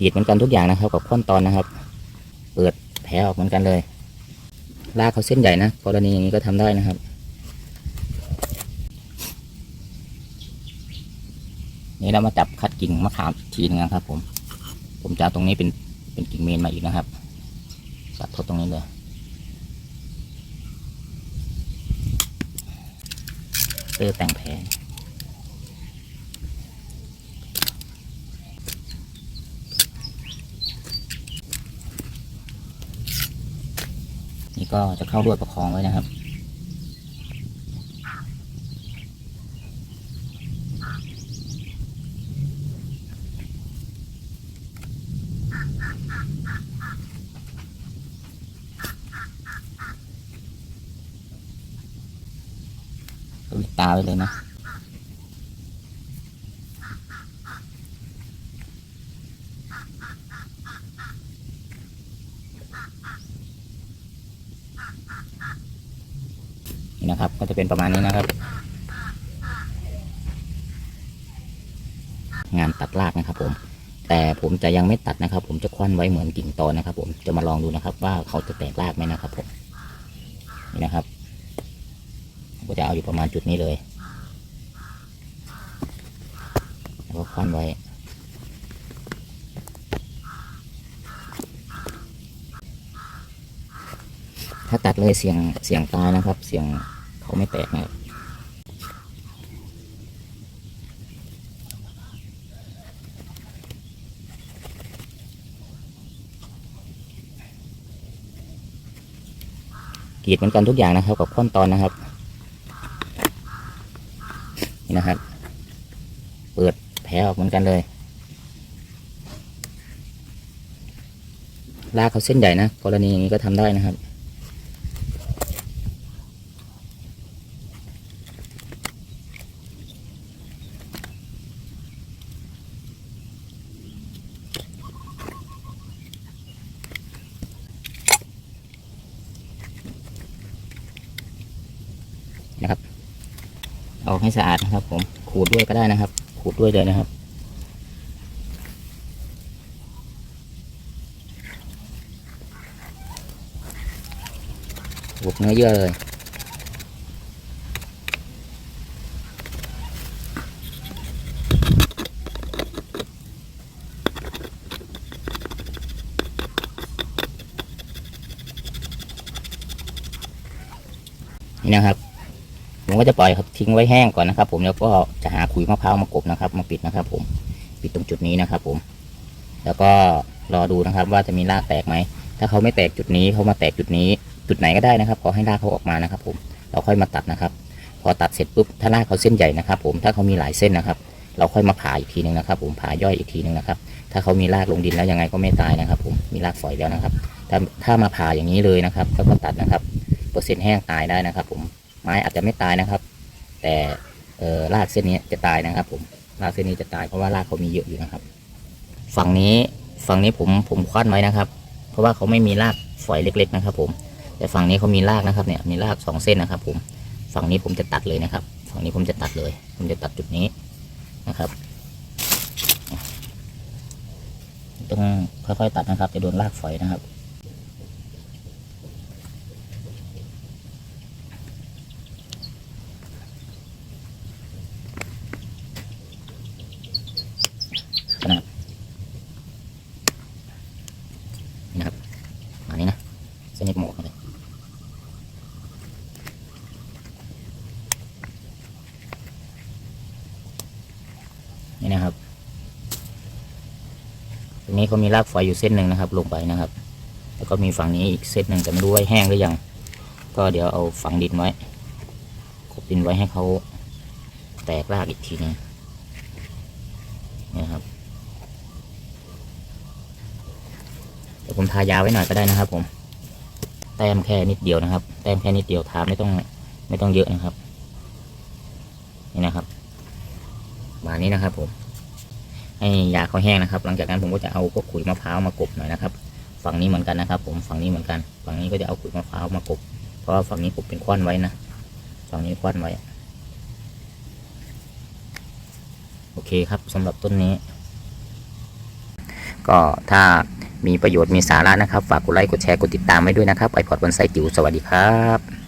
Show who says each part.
Speaker 1: กรีดเหมือนกันทุกอย่างนะครับ กับขั้นตอนนะครับ เปิดแผลออกเหมือนกันเลย ลากเขาเส้นใหญ่นะกรณีอย่างนี้ก็ทำได้นะครับนี่เรามาจับคัดกิ่งมะขามทีหนึงนะครับ ผม ผมจะเอาตรงนี้เป็นเป็นกิ่งเมนมาอีกนะครับตัดทดตรงนี้เลยเตอร์แต่งแผลนี่ ก็จะเข้าด้วยประคองไว้นะครับ ปิดตาไว้เลยนะ นะครับ ก็จะเป็นประมาณนี้นะครับ งานตัดรากนะครับ ผม แต่ผมจะยังไม่ตัดนะครับ ผมจะควันไว้เหมือนกิ่งตอนนะครับ ผมจะมาลองดูนะครับ ว่าเขาจะแตกรากไหมนะครับ ผมนี่นะครับก็จะเอาอยู่ประมาณจุดนี้เลยแล้วก็คว้านไว้ถ้าตัดเลยเสียงเสียงตายนะครับ เสียง เขาไม่แตกนะครับกรีดเหมือนกันทุกอย่างนะครับ กับขั้นตอนนะครับ นี่นะครับ เปิดแผลออกเหมือนกันเลยลากเขาเส้นใหญ่นะกรณีอย่างนี้ก็ทำได้นะครับ เอาให้สะอาดนะครับ ผมขูดด้วยก็ได้นะครับ ขูดด้วยเลยนะครับขูดเนื้อเยื่อเลยนี่นะครับ ผมก็จะปล่อยครับทิ้งไว้แห้งก่อนนะครับ ผมแล้วก็จะหาขุยมะพร้าวมากบนะครับ มาปิดนะครับ ผมปิดตรงจุดนี้นะครับ ผม แล้วก็รอดูนะครับ ว่าจะมีรากแตกไหมถ้าเขาไม่แตกจุดนี้เขามาแตกจุดนี้ จุดไหนก็ได้นะครับขอให้รากเขาออกมานะครับ ผมเราค่อยมาตัดนะครับ พอตัดเสร็จปุ๊บถ้ารากเขาเส้นใหญ่นะครับ ผมถ้าเขามีหลายเส้นนะครับ เราค่อยมาผ่าอีกทีหนึงนะครับ ผมผ่าย่อยอีกทีหนึงนะครับ ถ้าเขามีรากลงดินแล้วยังไงก็ไม่ตายนะครับ ผมมีรากฝอยแล้วนะครับ ถ้าถ้ามาผ่าอย่างนี้เลยนะครับ แล้วก็ตัดนะครับเปอร์เซ็นต์แห้งตายได้นะครับ ผม ไม้อาจจะไม่ตายนะครับ แต่เอ่อรากเส้นนี้จะตายนะครับ ผมรากเส้นนี้จะตายเพราะว่ารากเขามีเยอะอยู่นะครับ ฝั่งนี้ฝั่งนี้ผมผมคว้านไว้นะครับ เพราะว่าเขาไม่มีรากฝอยเล็ก ๆ นะครับ ผม แต่ฝั่งนี้เขามีรากนะครับเนี่ยมีรากสองเส้นนะครับ ผมฝั่งนี้ผมจะตัดเลยนะครับ ฝั่งนี้ผมจะตัดเลย ผมจะตัดจุดนี้นะครับ ต้องค่อยๆตัดนะครับ จะโดนรากฝอยนะครับ ขนาดนี่นะครับมานี้นะเส้นนี้หมวกเลยนี่นะครับ ตรงนี้เขามีรากฝอยอยู่เส้นหนึ่งนะครับ ลงไปนะครับ แล้วก็มีฝั่งนี้อีกเส้นหนึ่งแต่ไม่รู้ว่าแห้งหรือยัง ก็เดี๋ยวเอาฝังดินไว้กบดินไว้ให้เขาแตกรากอีกทีนึงนี่นะครับเดี๋ยวผมทายาไว้หน่อยก็ได้นะครับผม แต้มแค่นิดเดียวนะครับ แต้มแค่นิดเดียวทาไม่ต้องไม่ต้องเยอะนะครับ นี่นะครับมานี้นะครับผม ให้ยาเขาแห้งนะครับ หลังจากนั้นผมก็จะเอาพวกขุยมะพร้าวมากบหน่อยนะครับ ฝั่งนี้เหมือนกันนะครับ ผมฝั่งนี้เหมือนกัน ฝั่งนี้ก็จะเอาขุยมะพร้าวมากบ เพราะว่าฝั่งนี้ผมเป็นควันไว้นะฝั่งนี้ควันไว้ โอเคครับสำหรับต้นนี้ ก็ถ้า มีประโยชน์มีสาระนะครับ ฝากกดไลค์กดแชร์กดติดตามไว้ด้วยนะครับไอพอดวันไซจิ๋วสวัสดีครับ